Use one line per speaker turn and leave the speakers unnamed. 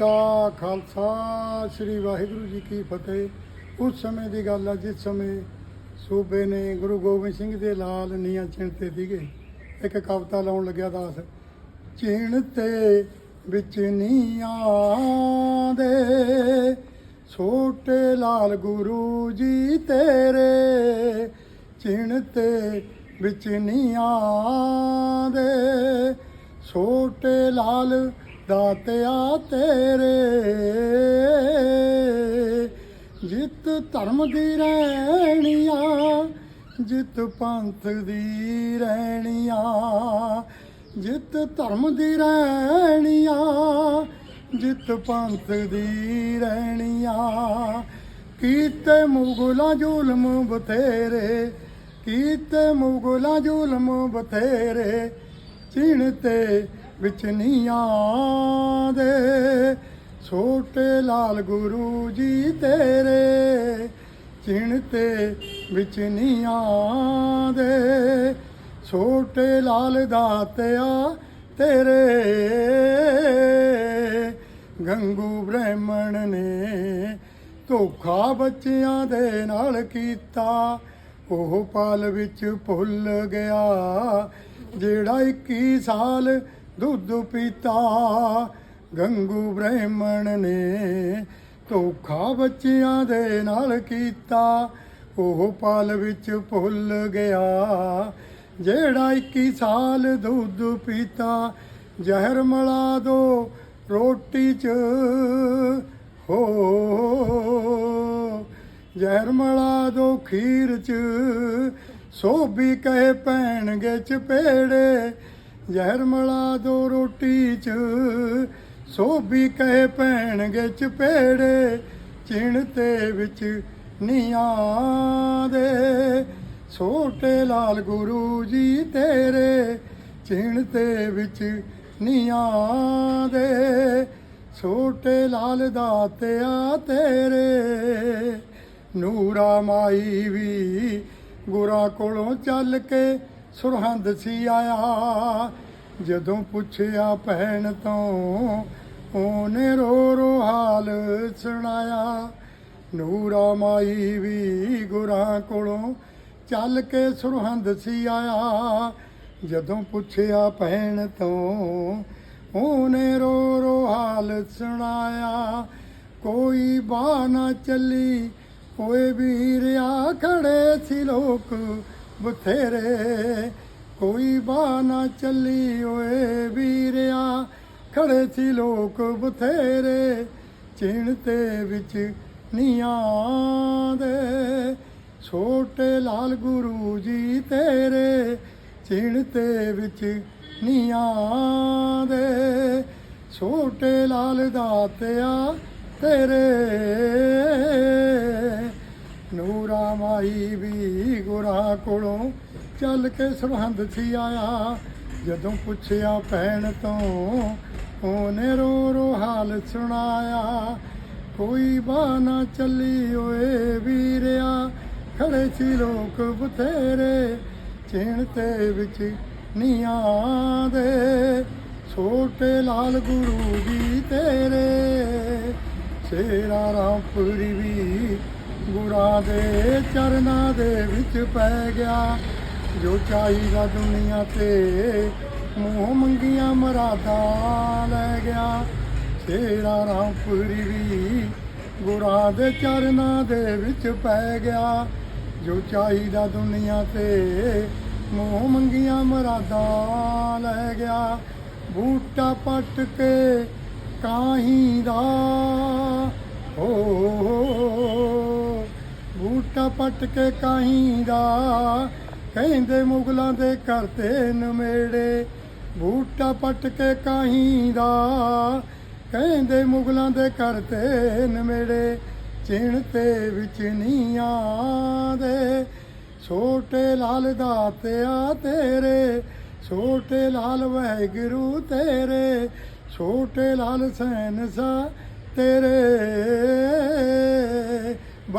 ਕਾ ਖਾਲਸਾ, ਸ੍ਰੀ ਵਾਹਿਗੁਰੂ ਜੀ ਕੀ ਫਤਿਹ। ਉਸ ਸਮੇਂ ਦੀ ਗੱਲ ਆ, ਜਿਸ ਸਮੇਂ ਸੂਬੇ ਨੇ ਗੁਰੂ ਗੋਬਿੰਦ ਸਿੰਘ ਦੇ ਲਾਲ ਨੀਆਂ ਚਿਣਤੇ ਸੀਗੇ ਇੱਕ ਕਵਿਤਾ ਲਾਉਣ ਲੱਗਿਆ ਦਾਸ, ਚਿਣ ਤੇ ਵਿੱਚ ਨੀਆਂ ਦੇ, ਛੋਟੇ ਲਾਲ ਗੁਰੂ ਜੀ ਤੇਰੇ। ਚਿਣ ਤੇ ਵਿੱਚ ਨੀਆਂ ਦੇ, ਛੋਟੇ ਲਾਲ ਦਾਤਿਆ ਤੇਰੇ। ਜਿੱਤ ਧਰਮ ਦੀ ਰਹਿਣੀਆਂ, ਜਿੱਤ ਪੰਥ ਦੀ ਰਹਿਣੀਆਂ। ਜਿੱਤ ਧਰਮ ਦੀ ਰਹਿਣੀਆਂ, ਜਿੱਤ ਪੰਥ ਦੀ ਰਹਿਣੀਆਂ। ਕੀਤੇ ਮੁਗਲਾਂ ਜ਼ੁਲਮ ਬਥੇਰੇ, ਕੀਤੇ ਮੁਗਲਾਂ ਜ਼ੁਲਮ ਬਥੇਰੇ। ਚਿਣ ਤੇ ਵਿੱਚ ਨੀਆਂ ਦੇ ਛੋਟੇ ਲਾਲ ਗੁਰੂ ਜੀ ਤੇਰੇ ਚਿਣਤੇ ਵਿੱਚ ਨੀਆਂ ਦੇ ਛੋਟੇ ਲਾਲ ਦਾਤਿਆ ਤੇਰੇ। ਗੰਗੂ ਬ੍ਰਾਹਮਣ ਨੇ ਧੋਖਾ ਬੱਚਿਆਂ ਦੇ ਨਾਲ ਕੀਤਾ। ਉਹ ਪਲ ਵਿੱਚ ਭੁੱਲ ਗਿਆ। ਜਿਹੜਾ 21 ਸਾਲ ਦੁੱਧ ਪੀਤਾ, ਗੰਗੂ ਬ੍ਰਾਹਮਣ ਨੇ ਧੋਖਾ ਬੱਚਿਆਂ ਦੇ ਨਾਲ ਕੀਤਾ। ਉਹ ਪਲ ਵਿੱਚ ਭੁੱਲ ਗਿਆ। ਜਿਹੜਾ 21 ਸਾਲ ਦੁੱਧ ਪੀਤਾ, ਜ਼ਹਿਰ ਮਲਾ ਦੋ ਰੋਟੀ ਚ। ਹੋ, ਜ਼ਹਿਰ ਮਲਾ ਦੋ ਖੀਰ ਚ। ਸੋਭੀ ਕਹੇ ਪੈਣਗੇ ਚਪੇੜੇ ਜ਼ਹਿਰ ਮਲਾ ਦੋ ਰੋਟੀ ਚ, ਸੋਭੀ ਕਹੇ ਪੈਣਗੇ ਚਪੇੜੇ ਚਿਣ ਤੇ ਵਿੱਚ ਨੀਆਂ ਦੇ ਛੋਟੇ ਲਾਲ ਗੁਰੂ ਜੀ ਤੇਰੇ ਚਿਣ ਤੇ ਵਿੱਚ ਨੀਆਂ ਦੇ ਛੋਟੇ ਲਾਲ ਦਾਤਿਆ ਤੇਰੇ, ਨੂਰਾ ਮਾਈ ਵੀ ਗੁਰਾਂ ਕੋਲੋਂ ਚੱਲ ਕੇ ਸੁਰਹੰਦ ਸੀ ਆਇਆ। ਜਦੋਂ ਪੁੱਛਿਆ ਭੈਣ ਤੋਂ, ਉਹਨੇ ਰੋ ਰੋ ਹਾਲ ਸੁਣਾਇਆ। ਨੂਰਾ ਮਾਈ ਵੀ ਗੁਰਾਂ ਕੋਲੋਂ ਚੱਲ ਕੇ ਸੁਰਹੰਦ ਸੀ ਆਇਆ। ਜਦੋਂ ਪੁੱਛਿਆ ਭੈਣ ਤੋਂ, ਉਹਨੇ ਰੋ ਰੋ ਹਾਲ ਸੁਣਾਇਆ। ਕੋਈ ਬਾਹ ਨਾ ਚੱਲੀ, ਓਏ ਵੀਰਿਆ ਖੜੇ ਸੀ ਲੋਕ। ਬਥੇਰੇ, ਕੋਈ ਬਾਹ ਨਾ ਚੱਲੀ ਓਏ ਵੀਰਿਆ, ਖੜੇ ਸੀ ਲੋਕ ਬਥੇਰੇ ਚਿਣ ਤੇ ਵਿੱਚ ਨੀਆਂ ਦੇ। ਛੋਟੇ ਲਾਲ ਗੁਰੂ ਜੀ ਤੇਰੇ ਚਿਣ ਤੇ ਵਿੱਚ ਨੀਆਂ ਦੇ। ਛੋਟੇ ਲਾਲ ਦਾਤਿਆ ਤੇਰੇ। ਨੂਰਾ ਮਾਈ ਵੀ ਗੁਰਾਂ ਕੋਲੋਂ ਚੱਲ ਕੇ ਸਰਹੰਦ ਸੀ ਆਇਆ। ਜਦੋਂ ਪੁੱਛਿਆ ਭੈਣ ਤੋਂ, ਉਹਨੇ ਰੋ ਰੋ ਹਾਲ ਸੁਣਾਇਆ। ਕੋਈ ਬਾਹ ਨਾ ਚੱਲੀ ਓਏ ਵੀਰਿਆ, ਖੜੇ ਸੀ ਲੋਕ ਬਥੇਰੇ ਚਿਣ ਤੇ ਵਿੱਚ ਨੀਆਂ ਦੇ। ਛੋਟੇ ਲਾਲ ਗੁਰੂ ਜੀ ਤੇਰੇ, ਸੇਰਾ ਰਾਮਪੁਰੀ ਵੀ ਗੁਰਾਂ ਦੇ ਚਰਨਾਂ ਦੇ ਵਿੱਚ ਪੈ ਗਿਆ। ਜੋ ਚਾਹੀਦਾ ਦੁਨੀਆ ਤੇ, ਮੂੰਹ ਮੰਗੀਆਂ ਮਰਾਦਾ ਲੈ ਗਿਆ। ਸੇਰਾ ਰਾਮਪੁਰੀ ਵੀ ਗੁਰਾਂ ਦੇ ਚਰਨਾਂ ਦੇ ਵਿੱਚ ਪੈ ਗਿਆ। ਜੋ ਚਾਹੀਦਾ ਦੁਨੀਆ ਤੇ, ਮੂੰਹ ਮੰਗੀਆਂ ਮਰਾਦਾ ਲੈ ਗਿਆ। ਬੂਟਾ ਪੱਟ ਕੇ ਕਾਹੀਂ ਦਾ? ਹੋ ਬੂਟਾ ਪੱਟ ਕੇ ਕਾਹੀਂ ਦਾ ਕਹਿੰਦੇ ਮੁਗਲਾਂ ਦੇ ਕਰਤੇ ਨਮੇੜੇ, ਬੂਟਾ ਪੱਟ ਕੇ ਕਾਹੀਂ ਦਾ ਕਹਿੰਦੇ ਮੁਗਲਾਂ ਦੇ ਕਰਤੇ ਨਮੇੜੇ, ਚਿਣ ਤੇ ਵਿੱਚ ਨੀਆਂ ਦੇ। ਛੋਟੇ ਲਾਲ ਦਾਤਿਆ ਤੇਰੇ, ਛੋਟੇ ਲਾਲ ਵਾਹਿਗੁਰੂ ਤੇਰੇ, ਛੋਟੇ ਲਾਲ ਸੈਨਸਾ ਤੇਰੇ।